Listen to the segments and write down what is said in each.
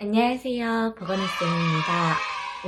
안녕하세요. 보건의쌤입니다.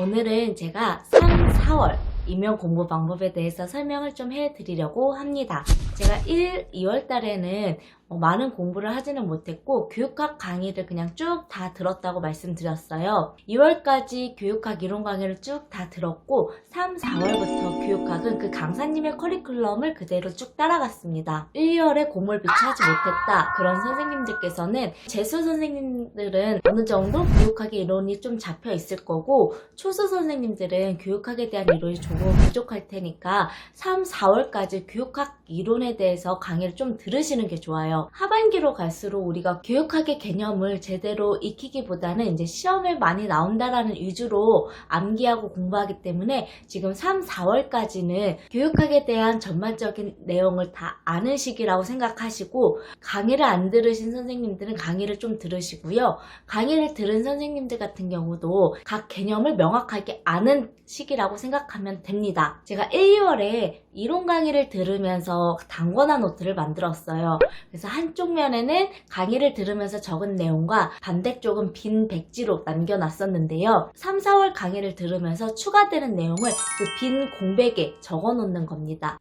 오늘은 제가 3, 4월 임용 공부 방법에 대해서 설명을 좀 해드리려고 합니다. 제가 1, 2월 달에는 어, 많은 공부를 하지는 못했고 교육학 강의를 그냥 쭉 다 들었다고 말씀드렸어요. 2월까지 교육학 이론 강의를 쭉 다 들었고 3, 4월부터 교육학은 그 강사님의 커리큘럼을 그대로 쭉 따라갔습니다. 1, 2월에 공부를 비추하지 못했다. 그런 선생님들께서는 재수 선생님들은 어느 정도 교육학의 이론이 좀 잡혀 있을 거고 초수 선생님들은 교육학에 대한 이론이 조금 부족할 테니까 3, 4월까지 교육학 이론에 대해서 강의를 좀 들으시는 게 좋아요. 하반기로 갈수록 우리가 교육학의 개념을 제대로 익히기보다는 이제 시험에 많이 나온다라는 위주로 암기하고 공부하기 때문에 지금 3, 4월까지는 교육학에 대한 전반적인 내용을 다 아는 시기라고 생각하시고 강의를 안 들으신 선생님들은 강의를 좀 들으시고요. 강의를 들은 선생님들 같은 경우도 각 개념을 명확하게 아는 시기라고 생각하면 됩니다. 제가 1, 2월에 이론 강의를 들으면서 단권화 노트를 만들었어요. 그래서 한쪽 면에는 강의를 들으면서 적은 내용과 반대쪽은 빈 백지로 남겨놨었는데요. 3, 4월 강의를 들으면서 추가되는 내용을 그 빈 공백에 적어 놓는 겁니다.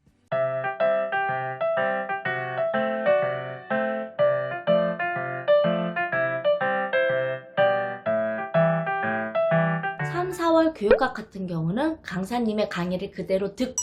3, 4월 교육학 같은 경우는 강사님의 강의를 그대로 듣고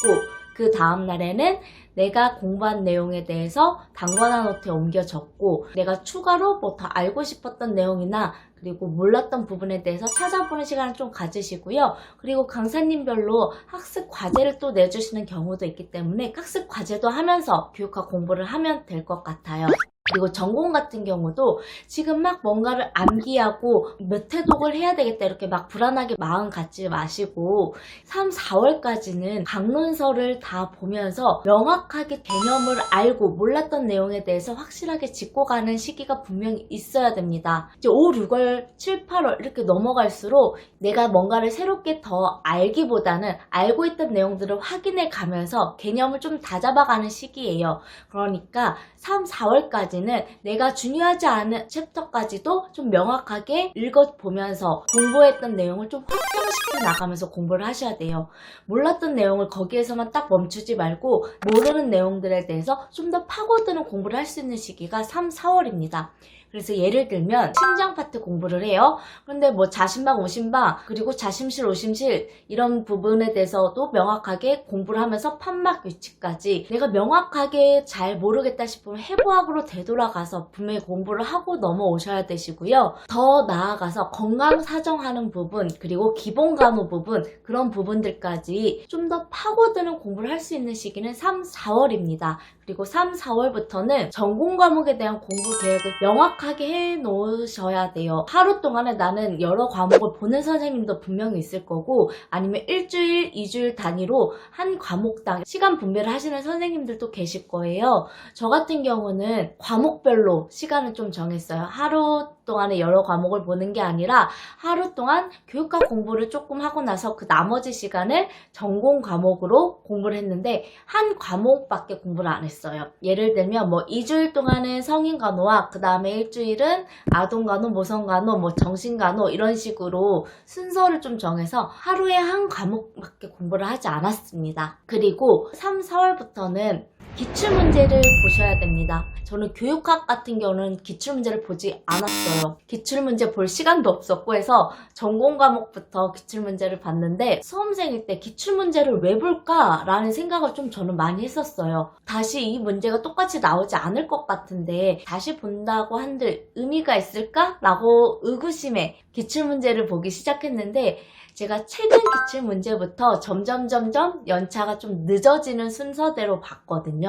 그 다음 날에는 내가 공부한 내용에 대해서 단권화 노트에 옮겨 적고 내가 추가로 뭐 더 알고 싶었던 내용이나 그리고 몰랐던 부분에 대해서 찾아보는 시간을 좀 가지시고요. 그리고 강사님별로 학습 과제를 또 내주시는 경우도 있기 때문에 학습 과제도 하면서 교육학 공부를 하면 될 것 같아요. 그리고 전공 같은 경우도 지금 막 뭔가를 암기하고 몇 회독을 해야 되겠다 이렇게 막 불안하게 마음 갖지 마시고 3, 4월까지는 강론서를 다 보면서 명확하게 개념을 알고 몰랐던 내용에 대해서 확실하게 짚고 가는 시기가 분명히 있어야 됩니다. 이제 5, 6월, 7, 8월 이렇게 넘어갈수록 내가 뭔가를 새롭게 더 알기보다는 알고 있던 내용들을 확인해 가면서 개념을 좀 다잡아가는 시기예요. 그러니까 3, 4월까지 는 내가 중요하지 않은 챕터까지도 좀 명확하게 읽어보면서 공부했던 내용을 좀 확장시켜 나가면서 공부를 하셔야 돼요. 몰랐던 내용을 거기에서만 딱 멈추지 말고 모르는 내용들에 대해서 좀 더 파고드는 공부를 할 수 있는 시기가 3, 4월입니다. 그래서 예를 들면 심장 파트 공부를 해요. 그런데 뭐 자신방, 오심방, 그리고 자심실, 오심실 이런 부분에 대해서도 명확하게 공부를 하면서 판막 위치까지 내가 명확하게 잘 모르겠다 싶으면 해부학으로 되돌아가서 분명히 공부를 하고 넘어오셔야 되시고요. 더 나아가서 건강 사정하는 부분, 그리고 기본 간호 부분 그런 부분들까지 좀 더 파고드는 공부를 할 수 있는 시기는 3, 4월입니다. 그리고 3, 4월부터는 전공 과목에 대한 공부 계획을 명확하게 해 놓으셔야 돼요. 하루 동안에 나는 여러 과목을 보는 선생님도 분명히 있을 거고 아니면 일주일, 이주일 단위로 한 과목당 시간 분배를 하시는 선생님들도 계실 거예요. 저 같은 경우는 과목별로 시간을 좀 정했어요. 하루 동안에 여러 과목을 보는 게 아니라 하루 동안 교육학 공부를 조금 하고 나서 그 나머지 시간을 전공 과목으로 공부를 했는데 한 과목밖에 공부를 안 했어요. 예를 들면 뭐 2주일 동안은 성인 간호와 그 다음에 일주일은 아동 간호, 모성 간호, 뭐 정신 간호 이런 식으로 순서를 좀 정해서 하루에 한 과목밖에 공부를 하지 않았습니다. 그리고 3, 4월부터는 기출 문제를 보셔야 됩니다. 저는 교육학 같은 경우는 기출 문제를 보지 않았어요. 기출 문제 볼 시간도 없었고 해서 전공 과목부터 기출 문제를 봤는데 수험생일 때 기출 문제를 왜 볼까라는 생각을 좀 저는 많이 했었어요. 다시 이 문제가 똑같이 나오지 않을 것 같은데 다시 본다고 한들 의미가 있을까라고 의구심에 기출 문제를 보기 시작했는데 제가 최근 기출 문제부터 점점 점점 연차가 좀 늦어지는 순서대로 봤거든요.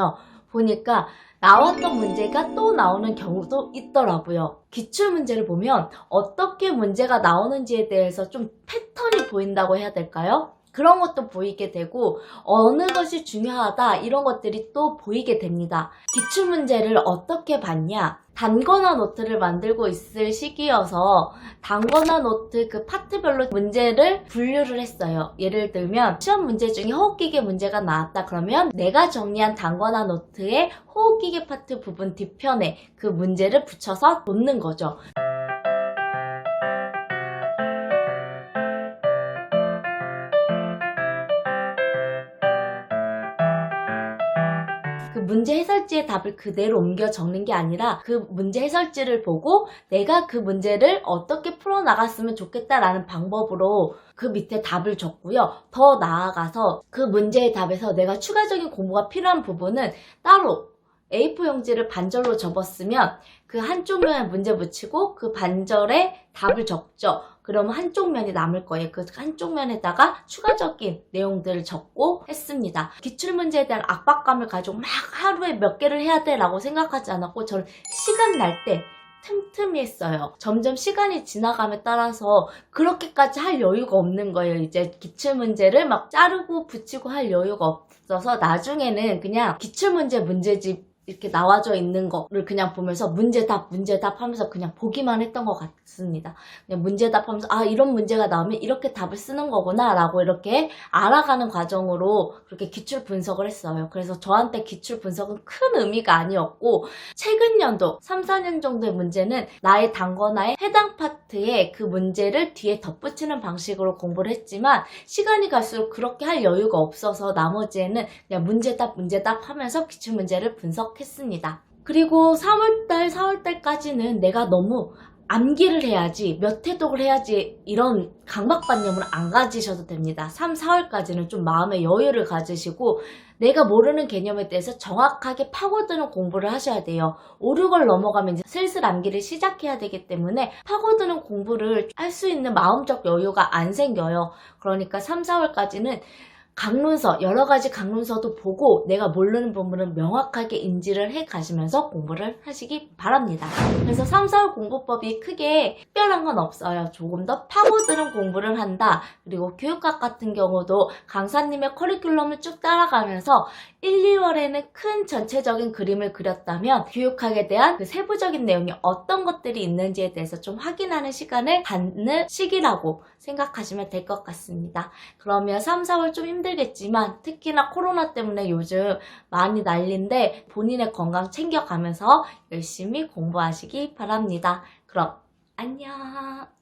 보니까 나왔던 문제가 또 나오는 경우도 있더라고요. 기출 문제를 보면 어떻게 문제가 나오는지에 대해서 좀 패턴이 보인다고 해야 될까요? 그런 것도 보이게 되고 어느 것이 중요하다 이런 것들이 또 보이게 됩니다. 기출 문제를 어떻게 봤냐? 단권화 노트를 만들고 있을 시기여서 단권화 노트 그 파트별로 문제를 분류를 했어요. 예를 들면 시험 문제 중에 호흡기계 문제가 나왔다 그러면 내가 정리한 단권화 노트에 호흡기계 파트 부분 뒤편에 그 문제를 붙여서 놓는 거죠. 문제 해설지의 답을 그대로 옮겨 적는 게 아니라 그 문제 해설지를 보고 내가 그 문제를 어떻게 풀어나갔으면 좋겠다라는 방법으로 그 밑에 답을 적고요. 더 나아가서 그 문제의 답에서 내가 추가적인 공부가 필요한 부분은 따로 A4 용지를 반절로 접었으면 그 한쪽 면에 문제 붙이고 그 반절에 답을 적죠. 그러면 한쪽 면이 남을 거예요. 그 한쪽 면에다가 추가적인 내용들을 적고 했습니다. 기출문제에 대한 압박감을 가지고 막 하루에 몇 개를 해야 돼 라고 생각하지 않았고 저는 시간 날때 틈틈이 했어요. 점점 시간이 지나감에 따라서 그렇게까지 할 여유가 없는 거예요. 이제 기출문제를 막 자르고 붙이고 할 여유가 없어서 나중에는 그냥 기출문제 문제집 이렇게 나와져 있는 거를 그냥 보면서 문제답, 문제답 하면서 그냥 보기만 했던 것 같습니다. 그냥 문제답 하면서 아, 이런 문제가 나오면 이렇게 답을 쓰는 거구나 라고 이렇게 알아가는 과정으로 그렇게 기출 분석을 했어요. 그래서 저한테 기출 분석은 큰 의미가 아니었고 최근 연도 3, 4년 정도의 문제는 나의 단권화의 해당 파트에 그 문제를 뒤에 덧붙이는 방식으로 공부를 했지만 시간이 갈수록 그렇게 할 여유가 없어서 나머지에는 그냥 문제답 문제답 하면서 기출 문제를 분석 했습니다. 그리고 3월달, 4월달까지는 내가 너무 암기를 해야지, 몇 회독을 해야지 이런 강박관념을 안 가지셔도 됩니다. 3, 4월까지는 좀 마음의 여유를 가지시고 내가 모르는 개념에 대해서 정확하게 파고드는 공부를 하셔야 돼요. 5, 6월 넘어가면 이제 슬슬 암기를 시작해야 되기 때문에 파고드는 공부를 할 수 있는 마음적 여유가 안 생겨요. 그러니까 3, 4월까지는 강론서, 여러 가지 강론서도 보고 내가 모르는 부분은 명확하게 인지를 해 가시면서 공부를 하시기 바랍니다. 그래서 3, 4월 공부법이 크게 특별한 건 없어요. 조금 더 파고드는 공부를 한다. 그리고 교육학 같은 경우도 강사님의 커리큘럼을 쭉 따라가면서 1, 2월에는 큰 전체적인 그림을 그렸다면 교육학에 대한 그 세부적인 내용이 어떤 것들이 있는지에 대해서 좀 확인하는 시간을 갖는 시기라고 생각하시면 될 것 같습니다. 그러면 3, 4월 좀 힘들겠지만 특히나 코로나 때문에 요즘 많이 난리인데 본인의 건강 챙겨가면서 열심히 공부하시기 바랍니다. 그럼 안녕.